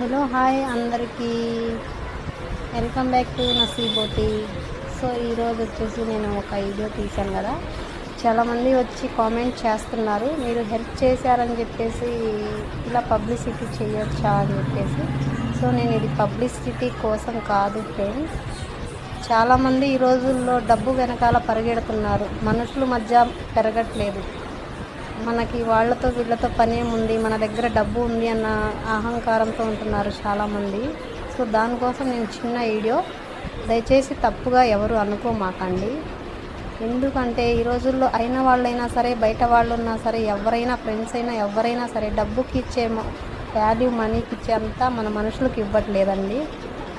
Hello hi అందరికీ. Welcome back to నసీబోటి so ఈరోజు వచ్చేసి నేను ఒక వీడియో తీశాను కదా. చాలామంది వచ్చి కామెంట్ చేస్తున్నారు మీరు హెల్ప్ చేశారని చెప్పేసి ఇలా పబ్లిసిటీ చేయొచ్చా అని చెప్పేసి. సో నేను ఇది పబ్లిసిటీ కోసం కాదు ఫ్రెండ్స్ చాలామంది ఈ రోజుల్లో డబ్బు వెనకాల పరిగెడుతున్నారు మనుషుల మధ్య పెరగట్లేదు. మనకి వాళ్ళతో వీళ్ళతో పని ఏముంది? మన దగ్గర డబ్బు ఉంది అన్న అహంకారంతో ఉంటున్నారు చాలామంది. సో దానికోసం నేను చిన్న వీడియో. దయచేసి తప్పుగా ఎవరు అనుకోమాకండి. ఎందుకంటే ఈ రోజుల్లో అయిన వాళ్ళైనా సరే బయట వాళ్ళు ఉన్నా సరే ఎవరైనా ఫ్రెండ్స్ అయినా ఎవరైనా సరే డబ్బుకి ఇచ్చే వాల్యూ మనీకి ఇచ్చేంత మన మనుషులకు ఇవ్వట్లేదండి.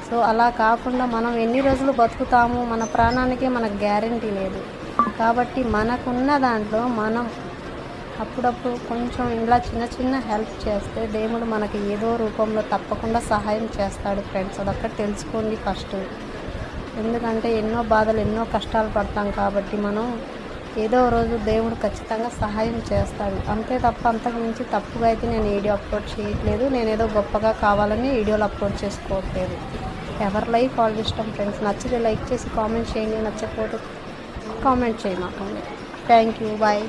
సో అలా కాకుండా మనం ఎన్ని రోజులు బతుకుతాము? మన ప్రాణానికి మనకు గ్యారంటీ లేదు. కాబట్టి మనకున్న దాంట్లో మనం అప్పుడప్పుడు కొంచెం ఇలా చిన్న చిన్న హెల్ప్ చేస్తే దేవుడు మనకి ఏదో రూపంలో తప్పకుండా సహాయం చేస్తాడు ఫ్రెండ్స్. అదొక్కటి తెలుసుకోండి ఫస్ట్. ఎందుకంటే ఎన్నో బాధలు ఎన్నో కష్టాలు పడతాం కాబట్టి మనం ఏదో రోజు దేవుడు ఖచ్చితంగా సహాయం చేస్తాడు. అంతే తప్ప అంతకు మించి తప్పుగా అయితే నేను వీడియో అప్లోడ్ చేయట్లేదు. నేను ఏదో గొప్పగా కావాలని వీడియోలు అప్లోడ్ చేసుకోవట్లేదు. ఎవరి లైఫ్ వాళ్ళు ఇష్టం ఫ్రెండ్స్. నచ్చితే లైక్ చేసి కామెంట్ చేయండి నచ్చకపోతే కామెంట్ చేయమాకండి థ్యాంక్ యూ. బాయ్.